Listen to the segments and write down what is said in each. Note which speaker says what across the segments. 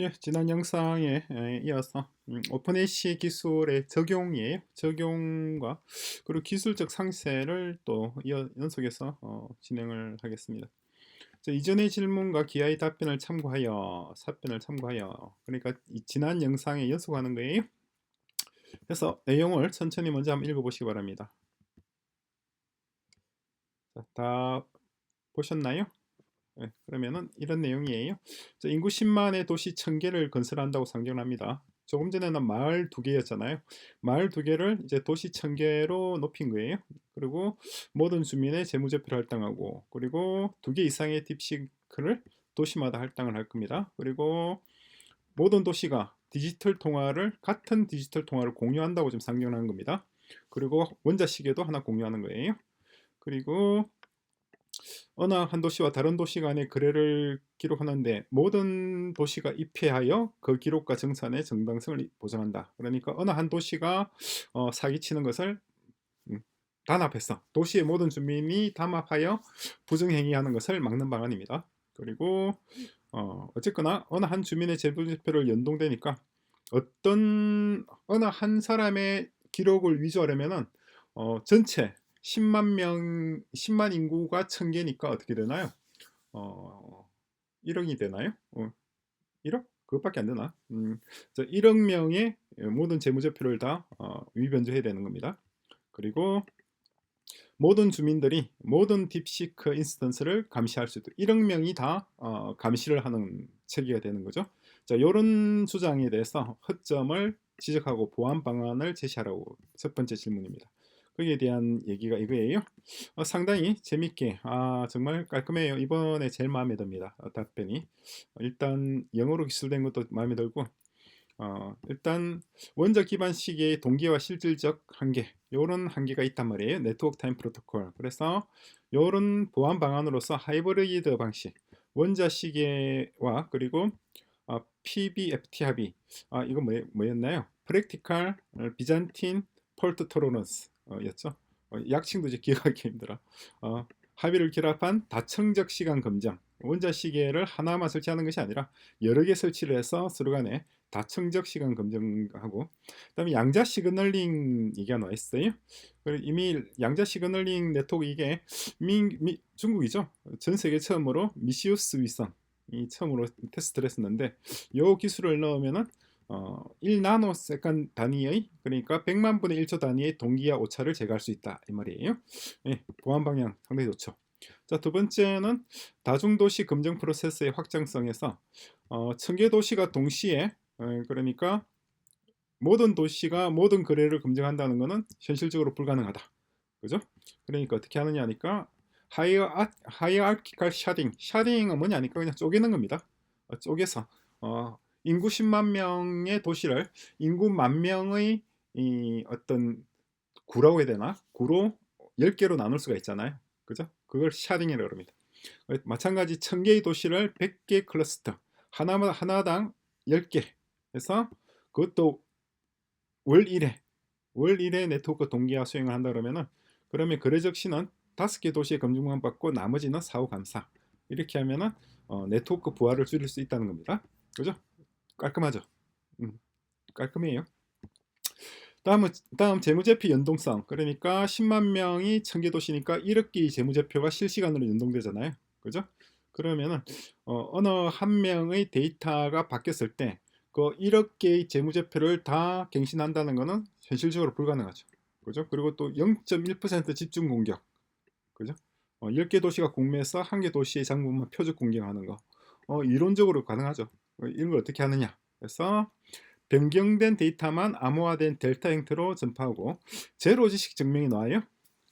Speaker 1: 예, 지난 영상에 에, 이어서 음, 오픈AC 기술의 적용이에요. 적용과 그리고 기술적 상세를 또 연속해서 어, 진행을 하겠습니다. 자, 이전의 질문과 기하의 답변을 참고하여 사변을 참고하여 그러니까 이 지난 영상에 연속하는 거예요. 그래서 내용을 천천히 먼저 한번 읽어보시기 바랍니다. 자, 다 보셨나요? 네, 그러면은 이런 내용이에요. 자, 인구 10만의 도시 1000개를 건설한다고 상정합니다. 조금 전에는 마을 두 개였잖아요. 마을 두 개를 이제 도시 1000개로 높인 거예요. 그리고 모든 주민의 재무제표를 할당하고 그리고 두 개 이상의 딥시크를 도시마다 할당을 할 겁니다. 그리고 모든 도시가 디지털 통화를 같은 디지털 통화를 공유한다고 좀 상정한 겁니다. 그리고 원자 시계도 하나 공유하는 거예요. 그리고 어느 한 도시와 다른 도시 간의 거래를 기록하는데 모든 도시가 입회하여 그 기록과 정산의 정당성을 보장한다. 그러니까 어느 한 도시가 어, 사기치는 것을 음, 단합해서 도시의 모든 주민이 담합하여 부정행위하는 것을 막는 방안입니다. 그리고 어, 어쨌거나 어느 한 주민의 재부제표를 연동되니까 어떤 어느 한 사람의 기록을 위조하려면은 어, 전체 10만 명, 10만 인구가 1000개니까 어떻게 되나요? 어, 1억이 되나요? 어, 1억? 그것밖에 안 되나? 음, 1억 명의 모든 재무제표를 다 어, 위변조해야 되는 겁니다. 그리고 모든 주민들이 모든 딥시크 인스턴스를 감시할 수 있도록 1억 명이 다 어, 감시를 하는 체계가 되는 거죠. 자, 이런 주장에 대해서 허점을 지적하고 보완 방안을 제시하라고 첫 번째 질문입니다. 거기에 대한 얘기가 이거예요. 어, 상당히 재밌게 아 정말 깔끔해요. 이번에 제일 마음에 듭니다. 어, 답변이 일단 영어로 기술된 것도 마음에 들고 어, 일단 원자 기반 시계의 동기와 실질적 한계 요런 한계가 있단 말이에요. 네트워크 타임 프로토콜. 그래서 요런 보안 방안으로서 하이브리드 방식 원자 시계와 그리고 어, PBFT 합의 아 이거 뭐, 뭐였나요? 프랙티컬 비잔틴 폴트 토로넌스 어, 였죠. 어, 약칭도 이제 기억하기 힘들어. 어, 합의를 결합한 다층적 시간 검정. 원자 시계를 하나만 설치하는 것이 아니라 여러 개 설치를 해서 서로 간에 다층적 시간 검증하고 그다음에 양자 시그널링 얘기가 나와 있어요. 그리고 이미 양자 시그널링 네트워크 이게 미, 미, 중국이죠. 전 세계 처음으로 미시우스 위성 이 처음으로 테스트를 했었는데 이 기술을 넣으면은 어, 1나노세컨 단위의 그러니까 100만 분의 1초 단위의 동기와 오차를 제거할 수 있다 이 말이에요. 예, 보안 방향 상당히 좋죠. 자, 두 번째는 다중도시 검증 프로세스의 확장성에서 어, 천개 도시가 동시에 어, 그러니까 모든 도시가 모든 거래를 검증한다는 것은 현실적으로 불가능하다. 그죠? 그러니까 어떻게 하느냐 하니까 하이어 하이어키컬 샤딩. 샤딩은 뭐냐니까 그냥 쪼개는 겁니다. 어, 쪼개서 어, 인구 10만 명의 도시를 인구 만 명의 이 어떤 구라고 해야 되나? 구로 10개로 나눌 수가 있잖아요. 그죠? 그걸 샤딩이라고 합니다. 마찬가지 1000개의 도시를 100개 클러스터 하나마다 하나당 10개 해서 그것도 월 1회 월 1회 네트워크 동기화 수행을 한다 그러면은 그러면 거래적 시는 5개 도시의 검증만 받고 나머지는 사후 감사 이렇게 하면은 어, 네트워크 부하를 줄일 수 있다는 겁니다. 그죠? 깔끔하죠. 음, 깔끔해요. 다음은 다음 재무제표 연동성. 그러니까 10만 명이 천개 도시니까 1억 개의 재무제표가 실시간으로 연동되잖아요. 그죠? 그러면은 어, 어느 한 명의 데이터가 바뀌었을 때 그 1억 개의 재무제표를 다 갱신한다는 것은 현실적으로 불가능하죠. 그죠? 그리고 또 0.1% 집중 공격. 그죠? 어, 10개 도시가 공매해서 한 개 도시의 장부만 표적 공격하는 거. 어, 이론적으로 가능하죠. 어, 이런 걸 어떻게 하느냐? 그래서 변경된 데이터만 암호화된 델타 형태로 전파하고 제로 지식 증명이 나와요.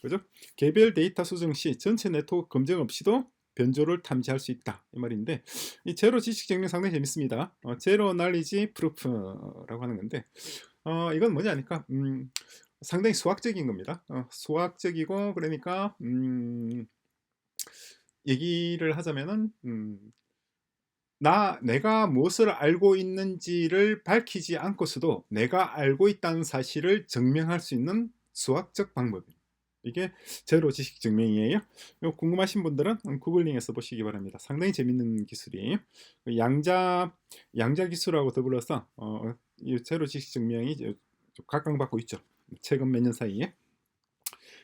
Speaker 1: 그죠? 개별 데이터 수정 시 전체 네트워크 검증 없이도 변조를 탐지할 수 있다 이 말인데 이 제로 지식 증명 상당히 재밌습니다. 어, 제로 날리지 프루프라고 하는 건데 어, 이건 뭐냐니까 음, 상당히 수학적인 겁니다. 어, 수학적이고 그러니까 음, 얘기를 하자면은 음, 나 내가 무엇을 알고 있는지를 밝히지 않고서도 내가 알고 있다는 사실을 증명할 수 있는 수학적 방법입니다. 이게 제로 지식 증명이에요. 궁금하신 분들은 음, 구글링해서 보시기 바랍니다. 상당히 재밌는 기술이에요. 그 양자 양자 기술하고 더불어서 어, 이 제로 지식 증명이 각광받고 있죠. 최근 몇 년 사이에.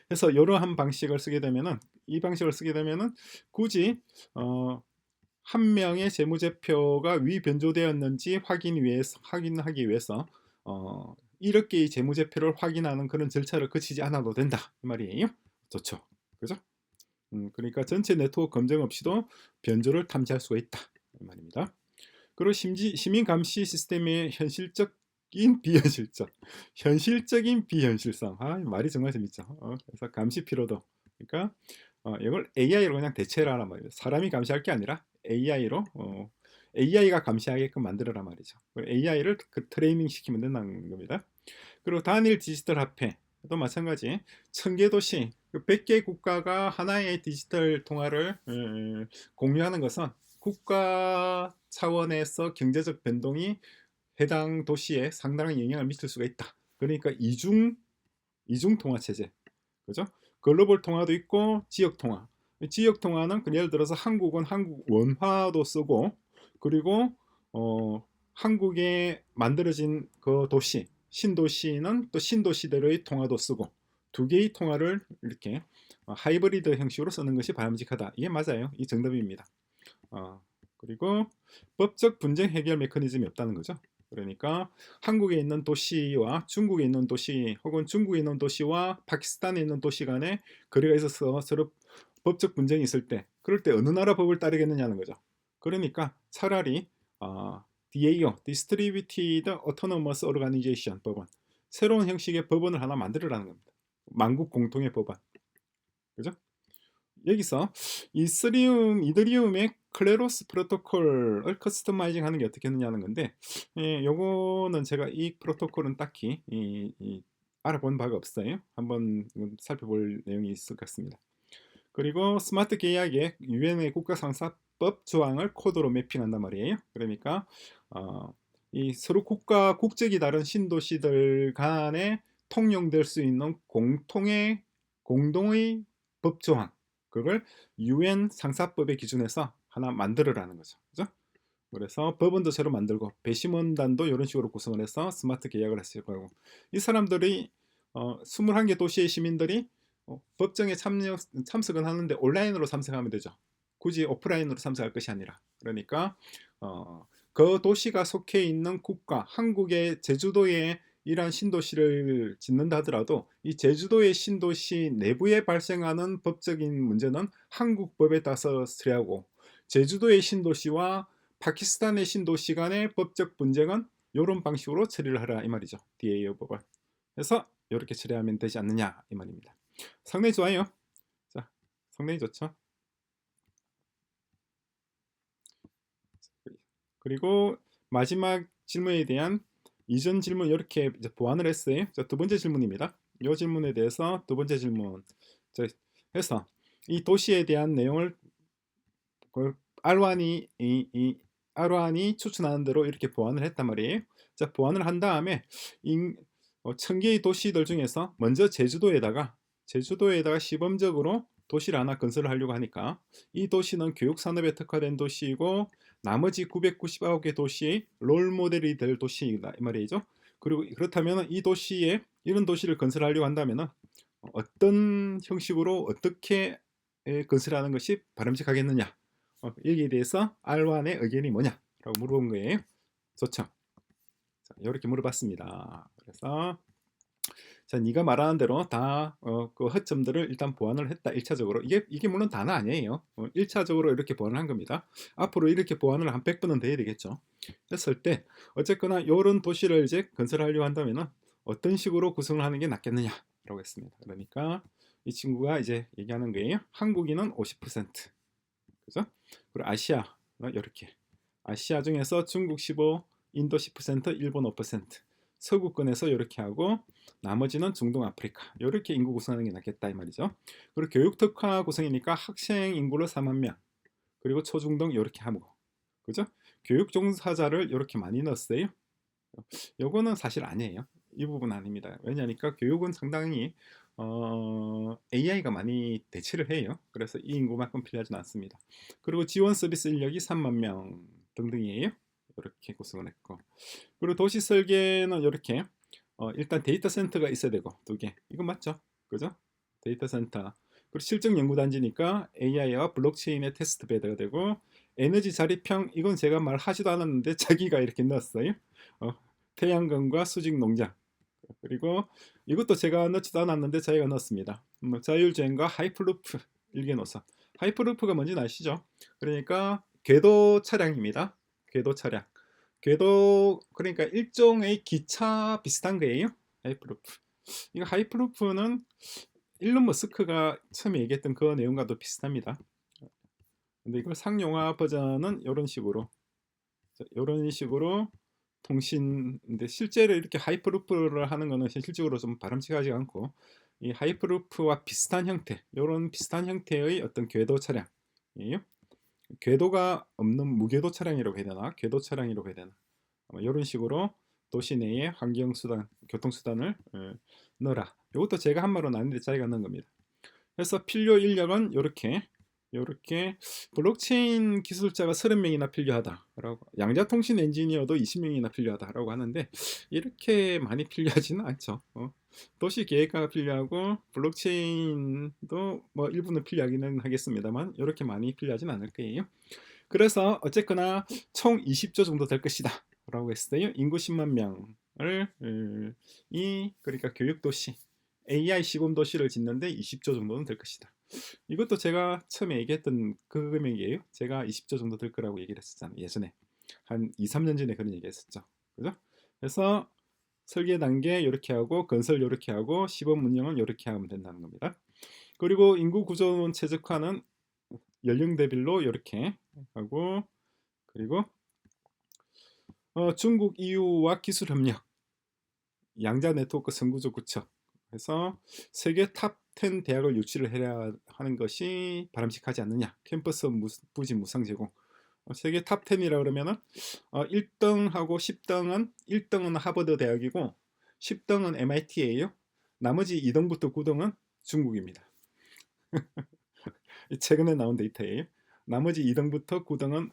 Speaker 1: 그래서 이러한 방식을 쓰게 되면은 이 방식을 쓰게 되면은 굳이 어, 한 명의 재무제표가 위 변조되었는지 확인 위해서 확인하기 위해서 어, 이렇게 이 재무제표를 확인하는 그런 절차를 거치지 않아도 된다 이 말이에요. 좋죠, 그죠? 음, 그러니까 전체 네트워크 검증 없이도 변조를 탐지할 수가 있다 이 말입니다. 그리고 심지, 시민 감시 시스템의 현실적인 비현실적, 현실적인 비현실성. 아, 말이 정말 재밌죠. 어, 그래서 감시 필요도. 그러니까 어, 이걸 AI로 그냥 대체를 하란 말이에요. 사람이 감시할 게 아니라 AI로 어, AI가 감시하게끔 만들어란 말이죠. AI를 그 트레이닝 시키면 된다는 겁니다. 그리고 단일 디지털 화폐도 마찬가지. 천개 도시, 100개 국가가 하나의 디지털 통화를 음, 공유하는 것은 국가 차원에서 경제적 변동이 해당 도시에 상당한 영향을 미칠 수가 있다. 그러니까 이중 이중 통화 체제, 그죠? 글로벌 통화도 있고 지역 통화. 지역 통화는 그 예를 들어서 한국은 한국 원화도 쓰고 그리고 어, 한국에 만들어진 그 도시 신도시는 또 신도시대로의 통화도 쓰고 두 개의 통화를 이렇게 어, 하이브리드 형식으로 쓰는 것이 바람직하다. 이게 맞아요. 이 정답입니다. 어, 그리고 법적 분쟁 해결 메커니즘이 없다는 거죠. 그러니까 한국에 있는 도시와 중국에 있는 도시 혹은 중국에 있는 도시와 파키스탄에 있는 도시 간에 거래가 있어서 서로 법적 분쟁이 있을 때 그럴 때 어느 나라 법을 따르겠느냐는 거죠. 그러니까 차라리 어, DAO, Distributed Autonomous Organization 법원 새로운 형식의 법원을 하나 만들어라는 겁니다. 만국 공통의 법안. 그죠? 여기서 이스리움, 이더리움의 클레로스 프로토콜을 커스터마이징 하는 게 어떻게 했느냐는 건데 예, 요거는 제가 이 프로토콜은 딱히 이, 이 알아본 바가 없어요. 한번 살펴볼 내용이 있을 것 같습니다. 그리고 스마트 계약에 유엔의 국가상사법 조항을 코드로 매핑한단 말이에요. 그러니까 어, 이 서로 국가 국적이 다른 신도시들 간에 통용될 수 있는 공통의 공동의 법 조항 그걸 유엔 상사법의 기준에서 하나 만들어라는 거죠. 그죠? 그래서 법원도 새로 만들고 배심원단도 이런 식으로 구성을 해서 스마트 계약을 했을 거고 이 사람들이 어, 21개 도시의 시민들이 어, 법정에 참여, 참석은 하는데 온라인으로 참석하면 되죠. 굳이 오프라인으로 참석할 것이 아니라 그러니까 어, 그 도시가 속해 있는 국가 한국의 제주도에 이러한 신도시를 짓는다 하더라도 이 제주도의 신도시 내부에 발생하는 법적인 문제는 한국 법에 따라서 처리하고 제주도의 신도시와 파키스탄의 신도시 간의 법적 분쟁은 이런 방식으로 처리를 하라 이 말이죠. DAO 법을. 그래서 이렇게 처리하면 되지 않느냐 이 말입니다. 상당히 좋아요. 자, 상당히 좋죠. 그리고 마지막 질문에 대한 이전 질문 이렇게 보완을 했어요. 자, 두 번째 질문입니다. 이 질문에 대해서 두 번째 질문. 자, 해서 이 도시에 대한 내용을 그 알완이 이, 이 알완이 추천하는 대로 이렇게 보완을 했단 말이에요. 자, 보완을 한 다음에 인, 어, 천 개의 도시들 중에서 먼저 제주도에다가 제주도에다가 시범적으로 도시를 하나 건설을 하려고 하니까 이 도시는 교육 산업에 특화된 도시이고 나머지 999개 도시의 롤 모델이 될 도시이다 이 말이죠. 그리고 그렇다면 이 도시에 이런 도시를 건설하려고 한다면 어떤 형식으로 어떻게 건설하는 것이 바람직하겠느냐 어, 여기에 대해서 알완의 의견이 뭐냐라고 물어본 거예요. 좋죠. 자, 이렇게 물어봤습니다. 그래서 자, 네가 말하는 대로 다 어, 그 허점들을 일단 보완을 했다. 1차적으로. 이게 이게 물론 다는 아니에요. 어, 1차적으로 이렇게 보완을 한 겁니다. 앞으로 이렇게 보완을 한 100번은 돼야 되겠죠. 했을 때 어쨌거나 이런 도시를 이제 건설하려고 한다면은 어떤 식으로 구성을 하는 게 낫겠느냐라고 했습니다. 그러니까 이 친구가 이제 얘기하는 거예요. 한국인은 50%. 그죠? 그리고 아시아 이렇게 아시아 중에서 중국 15, 인도 10%, 일본 5%, 서구권에서 이렇게 하고 나머지는 중동 아프리카 이렇게 인구 구성하는 게 낫겠다 이 말이죠. 그리고 교육 특화 구성이니까 학생 인구를 4만 명 그리고 초중등 이렇게 하고 그죠? 교육 종사자를 이렇게 많이 넣었어요. 요거는 사실 아니에요. 이 부분 아닙니다. 왜냐니까 교육은 상당히 어, AI가 많이 대체를 해요. 그래서 이 인구만큼 필요하지는 않습니다. 그리고 지원 서비스 인력이 3만 명 등등이에요. 이렇게 구성을 했고 그리고 도시 설계는 이렇게 어, 일단 데이터 센터가 있어야 되고 두 개. 이거 맞죠? 그죠? 데이터 센터. 그리고 실증 연구단지니까 AI와 블록체인의 테스트 베드가 되고 에너지 자립형 이건 제가 말하지도 않았는데 자기가 이렇게 넣었어요. 어, 태양광과 수직 농장. 그리고 이것도 제가 넣지도 않았는데 자기가 넣었습니다. 음, 자율주행과 하이플루프 일개 노선. 하이플루프가 뭔지는 아시죠? 그러니까 궤도 차량입니다. 궤도 차량. 궤도 그러니까 일종의 기차 비슷한 거예요. 하이플루프. 이거 하이플루프는 일론 머스크가 처음에 얘기했던 그 내용과도 비슷합니다. 근데 이걸 상용화 버전은 이런 식으로 이런 식으로 통신인데 실제로 이렇게 하이퍼루프를 하는 거는 실질적으로 좀 바람직하지 않고 이 하이퍼루프와 비슷한 형태, 이런 비슷한 형태의 어떤 궤도 차량이에요. 궤도가 없는 무궤도 차량이라고 해야 되나? 궤도 차량이라고 해야 되나? 이런 식으로 도시 내에 환경 수단, 교통 수단을 어, 넣어라. 이것도 제가 한 말은 아닌데 자기가 넣은 겁니다. 그래서 필요 인력은 이렇게 이렇게 블록체인 기술자가 30명이나 필요하다라고 양자통신 엔지니어도 20명이나 필요하다라고 하는데 이렇게 많이 필요하지는 않죠. 어. 도시 계획가가 필요하고 블록체인도 뭐 일부는 필요하기는 하겠습니다만 이렇게 많이 필요하지는 않을 거예요. 그래서 어쨌거나 총 20조 정도 될 것이다 라고 했어요. 인구 10만 명을 음, 이 그러니까 교육 도시 AI 시범 도시를 짓는데 20조 정도는 될 것이다. 이것도 제가 처음에 얘기했던 그 금액이에요. 제가 20조 정도 될 거라고 얘기를 했었잖아요. 예전에 한 2, 3년 전에 그런 얘기했었죠. 그죠? 그래서 설계 단계 이렇게 하고 건설 이렇게 하고 시범 운영은 이렇게 하면 된다는 겁니다. 그리고 인구 구조론 최적화는 연령대별로 이렇게 하고 그리고 어, 중국 EU와 기술 협력 양자 네트워크 선구조 구축 해서 세계 탑 10 대학을 유치를 해야 하는 것이 바람직하지 않느냐. 캠퍼스 무, 부지 무상 제공. 어, 세계 탑 10이라 그러면은 어, 1등하고 10등은 1등은 하버드 대학이고 10등은 MIT예요. 나머지 2등부터 9등은 중국입니다. 최근에 나온 데이터예요. 나머지 2등부터 9등은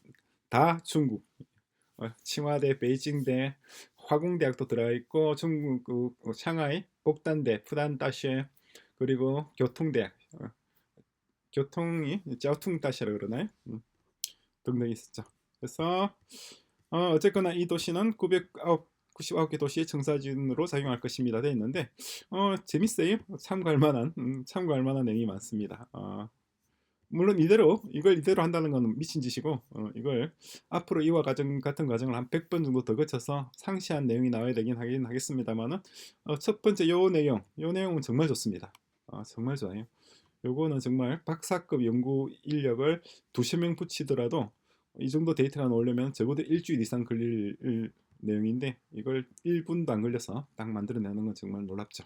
Speaker 1: 다 중국. 어, 칭화대, 베이징대, 화공대학도 들어가 있고 중국 그, 상하이 복단대, 푸단다시 그리고 교통대학 어, 교통이 짜퉁다시라 그러나요? 음, 등등 있었죠. 그래서 어, 어쨌거나 이 도시는 999개 도시의 청사진으로 작용할 것입니다. 돼 있는데 어, 재밌어요. 참고할 만한 음, 참고할 만한 내용이 많습니다. 어, 물론 이대로 이걸 이대로 한다는 건 미친 짓이고 어, 이걸 앞으로 이와 과정 같은 과정을 한 100번 정도 더 거쳐서 상시한 내용이 나와야 되긴 하긴 하겠습니다만은 어, 첫 번째 요 내용 요 내용은 정말 좋습니다. 어, 정말 좋아요. 요거는 정말 박사급 연구 인력을 두세 명 붙이더라도 이 정도 데이터가 나오려면 적어도 일주일 이상 걸릴 내용인데 이걸 1분도 안 걸려서 딱 만들어내는 건 정말 놀랍죠